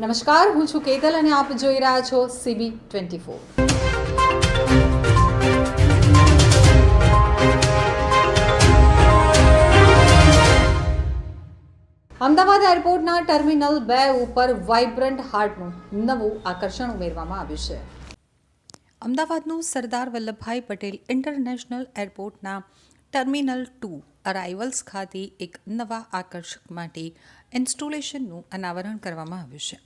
નમસ્કાર, હું છું કેતલ અને આપ જોઈ રહ્યા છો સીબી ટ્વેન્ટી ફોર. અમદાવાદ એરપોર્ટના ટર્મિનલ બે ઉપર વાઇબ્રન્ટ હાર્ટનું નવું આકર્ષણ ઉમેરવામાં આવ્યું છે. અમદાવાદનું સરદાર વલ્લભભાઈ પટેલ ઇન્ટરનેશનલ એરપોર્ટના ટર્મિનલ ટુ અરાઇવલ્સ ખાતે એક નવા આકર્ષક માટે ઇન્સ્ટોલેશનનું અનાવરણ કરવામાં આવ્યું છે.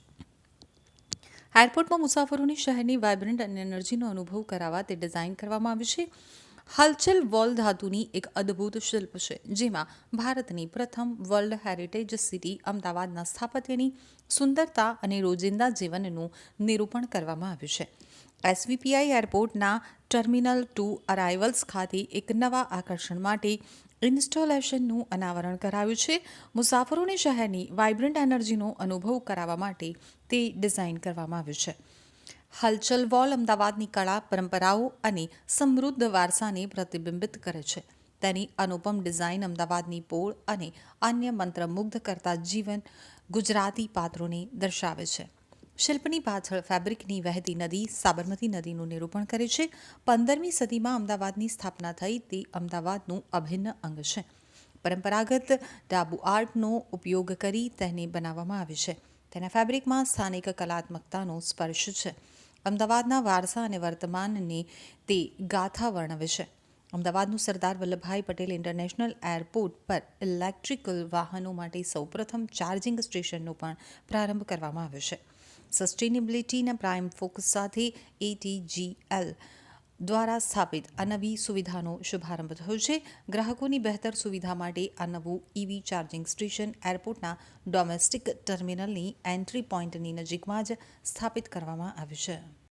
એરપોર્ટમાં મુસાફરોની શહેરની વાઇબ્રન્ટ અને એનર્જીનો અનુભવ કરાવવા તે ડિઝાઇન કરવામાં આવ્યું છે. હલચલ વોલ ધાતુની એક અદ્ભુત શિલ્પ છે, જેમાં ભારતની પ્રથમ વર્લ્ડ હેરિટેજ સિટી અમદાવાદના સ્થાપત્યની સુંદરતા અને રોજિંદા જીવનનું નિરૂપણ કરવામાં આવ્યું છે. એસવીપીઆઈ એરપોર્ટના ટર્મિનલ ટુ અરાઇવલ્સ ખાતે એક નવા આકર્ષણ માટે ઇન્સ્ટોલેશનનું અનાવરણ કરાયું છે. મુસાફરોને શહેરની વાઇબ્રન્ટ એનર્જીનો અનુભવ કરાવવા માટે તે ડિઝાઇન કરવામાં આવ્યું છે. હલચલ વોલ અમદાવાદની કળા, પરંપરાઓ અને સમૃદ્ધ વારસાને પ્રતિબિંબિત કરે છે. તેની અનુપમ ડિઝાઇન અમદાવાદની પોળ અને અન્ય મંત્રમુગ્ધ કરતા જીવન ગુજરાતી પાત્રોને દર્શાવે છે. શિલ્પની પાછળ ફેબ્રિકની વહેતી નદી, સાબરમતી નદીનું નિરૂપણ કરે છે. પંદરમી સદીમાં અમદાવાદની સ્થાપના થઈ તે અમદાવાદનું અભિન્ન અંગ છે. પરંપરાગત ડાબુ આર્ટનો ઉપયોગ કરી તેને બનાવવામાં આવે છે. તેના ફેબ્રિકમાં સ્થાનિક કલાત્મકતાનો સ્પર્શ છે. અમદાવાદના વારસા અને વર્તમાનને તે ગાથા વર્ણવે છે. અમદાવાદનું સરદાર વલ્લભભાઈ પટેલ ઇન્ટરનેશનલ એરપોર્ટ પર ઇલેક્ટ્રિકલ વાહનો માટે સૌપ્રથમ ચાર્જિંગ સ્ટેશનનો પણ પ્રારંભ કરવામાં આવ્યો છે. સસ્ટેનેબિલિટીના પ્રાઇમ ફોકસ સાથે એટીજીએલ દ્વારા સ્થાપિત આ નવી સુવિધાનો શુભારંભ થયો છે. ગ્રાહકોની બહેતર સુવિધા માટે આ નવું ઈવી ચાર્જિંગ સ્ટેશન એરપોર્ટના ડોમેસ્ટિક ટર્મિનલની એન્ટ્રી પોઇન્ટની નજીકમાં જ સ્થાપિત કરવામાં આવ્યું છે.